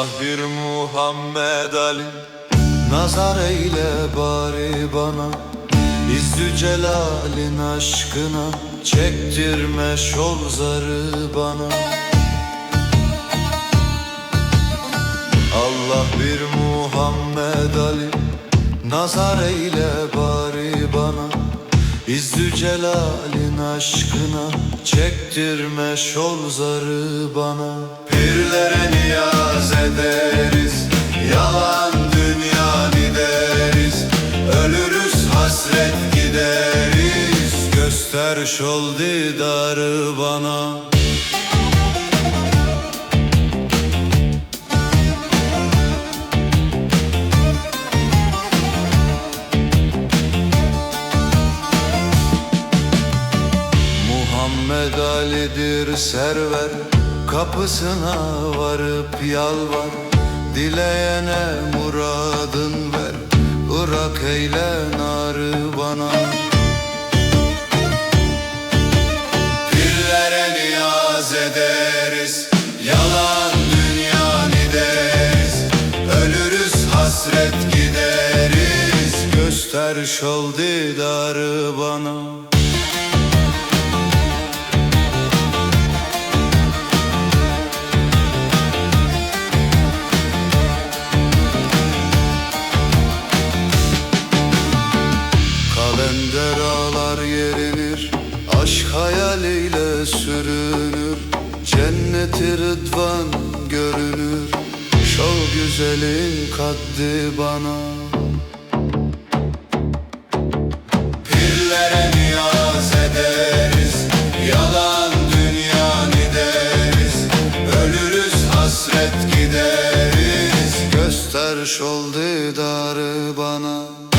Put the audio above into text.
Allah Muhammed Ali Nazar eyle bari bana İzzü Celal'in aşkına Çektirme şol zarı bana. Allah bir Muhammed Ali Nazar eyle bari bana. İzzü Celal'in aşkına Çektirme şol zarı bana. Pirlere niyaz hasret gideriz Göster şol didarı bana. Muhammed Ali'dir server Kapısına varıp yalvar. Dileyene ver Irak eyle narı bana. Pillere niyaz ederiz Yalan dünya gideriz. Ölürüz hasret gideriz. Göster şol didarı bana sürünür Cenneti rıdvan görünür. Şov güzelin kaddi bana. Pirlere niyaz ederiz Yalan dünya gideriz. Ölürüz hasret gideriz. Göster şol didarı bana.